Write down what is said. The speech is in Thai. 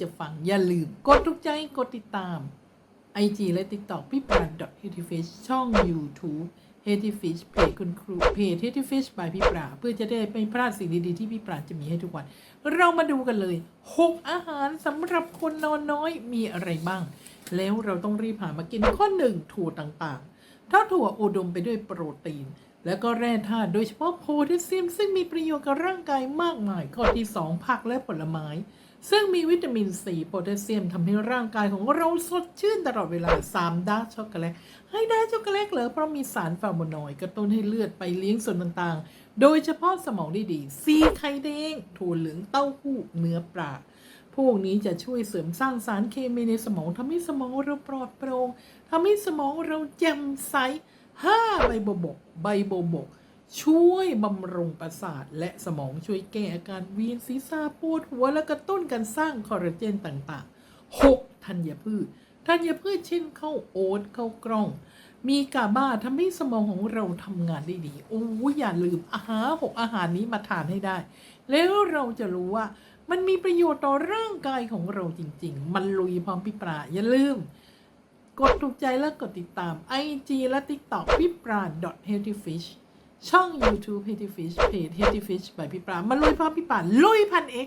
จะฟังอย่าลืม กดทุกใจกดติดตาม IG และ TikTok พี่ปราณ h e t y f i s h ช่อง YouTube h e t y f i s h เพจคุณครูเพจ h e t y f i s h by พี่ปราเพื่อจะได้ไม่พลาดสิ่งดีๆ ที่พี่ปราจะมีให้ทุกวัน เรามาดูกันเลย 6 อาหารสำหรับคนนอนน้อยมีอะไรบ้าง แล้วเราต้องรีบหามากินข้อหนึ่งถั่วต่างๆ ถ้าถั่วอุดมไปด้วยโปรตีน แล้วก็แร่ธาตุโดยเฉพาะโพแทสเซียม ซึ่งมีประโยชน์กับร่างกายมากมาย ข้อที่ 2 ผักและผลไม้ ซึ่งมีวิตามินซีโพแทสเซียมทำให้ร่างกายของเราสดชื่นตลอดเวลา 3ดาร์กช็อกโกแลตให้ดาร์กช็อกโกแลตเหรอเพราะมีสารฟาโวนอยด์กระตุ้นให้เลือดไปเลี้ยงส่วนต่างๆ โดยเฉพาะสมองได้ดีซีไข่แดงถั่วเหลืองเต้าหู้เนื้อปลาพวกนี้จะช่วยเสริมสร้างสารเคมีในสมองทำให้สมองเราปลอดโปร่งทำให้สมองเราแจ่มใส ห้าใบโบบก ใบโบบก ช่วยบำรุงประสาท และสมองช่วยแก้อาการเวียนศีรษะปวดหัวและกระตุ้นการสร้างคอลลาเจนต่างๆ 6. ธัญพืชธัญพืชเช่นข้าวโอ๊ตข้าวกล้อง มีกาบาทำให้สมองของเราทำงานได้ดี โอ้ยอย่าลืมอาหารหกอาหารนี้มาทานให้ได้ แล้วเราจะรู้ว่ามันมีประโยชน์ต่อร่างกายของเราจริง ๆ มันลุยพร้อมพิปราอย่าลืม กดถูกใจและกดติดตาม IG และ TikTok พี่ปรา .healthyfish ช่อง YouTube Healthy Fish เพจ Healthy Fish by พี่ปรามาลุยพร้อมพิปราลุยพันเอ็ก